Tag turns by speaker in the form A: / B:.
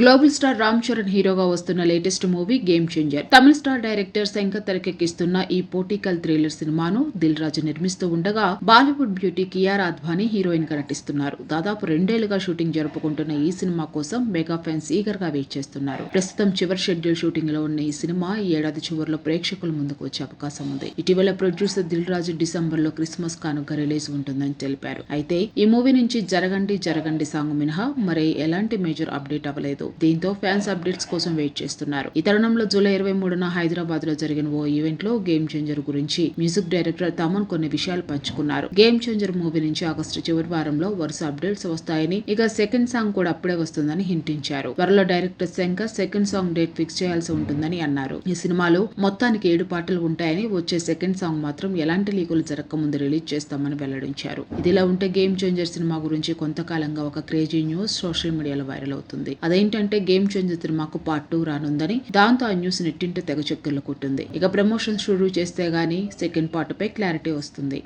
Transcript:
A: Global star Ram Charan హీరోగా వస్తున్న latest movie game changer. తమిళ స్టార్ డైరెక్టర్ శంకర్ తెరకెక్కిస్తున్న ఈ పొలిటికల్ థ్రిల్లర్ సినిమాను దిల్ రాజు నిర్మిస్తూ ఉండగా బాలీవుడ్ బ్యూటీ కియార్ అద్వానీ హీరోయిన్గా నటిస్తున్నారు. దాదాపు రెండేళ్ళుగా షూటింగ్ జరుపుకుంటున్న ఈ సినిమా కోసం మెగా ఫ్యాన్స్ ఈగర్గా వెయిట్ చేస్తున్నారు. ప్రస్తుతం చివరి షెడ్యూల్ షూటింగ్లో ఉన్న ఈ సినిమా ఈ ఏడాది చివరిలో ప్రేక్షకుల ముందుకు వచ్చే అవకాశం ఉంది. ఇటీవల ప్రొడ్యూసర్ దిల్ రాజు డిసెంబర్లో క్రిస్మస్ కానుక రిలీజ్ ఉంటుందని తెలిపారు. అయితే ఈ మూవీ నుంచి జరగండి జరగండి సాంగ్ మినహా మరి ఎలాంటి మేజర్ అప్డేట్ అవ్వలేదు. దీంతో ఫ్యాన్స్ అప్డేట్స్ కోసం వెయిట్ చేస్తున్నారు. ఈ తరుణంలో జూలై ఇరవై మూడున హైదరాబాద్లో జరిగిన ఓ ఈవెంట్లో గేమ్ చేంజర్ గురించి మ్యూజిక్ డైరెక్టర్ తమన్ కొన్ని విషయాలు పంచుకున్నారు. గేమ్ చేంజర్ మూవీ నుంచి ఆగస్టు చివరి వారంలో వరుస అప్డేట్స్ వస్తాయని ఇక సెకండ్ సాంగ్ కూడా అప్పుడే వస్తుందని హింటించారు. త్వరలో director Shankar second song date fix చేయాల్సి ఉంటుందని అన్నారు. ఈ సినిమాలో మొత్తానికి ఏడు పాటలు ఉంటాయని వచ్చే సెకండ్ సాంగ్ మాత్రం ఎలాంటి లీకులు జరగకముందు రిలీజ్ చేస్తామని వెల్లడించారు. ఇదిలా ఉంటే గేమ్ చేంజర్ సినిమా గురించి కొంతకాలంగా ఒక క్రేజీ న్యూస్ సోషల్ మీడియాలో వైరల్ అవుతుంది. ఏంటంటే గేమ్ చేంజర్ సినిమాకు పార్ట్ టూ రానుందని. దాంతో ఆ న్యూస్ నెట్టింట తెగ చక్కర్లు కొట్టింది. ఇక ప్రమోషన్ షురూ చేస్తే గానీ సెకండ్ పార్ట్ పై క్లారిటీ వస్తుంది.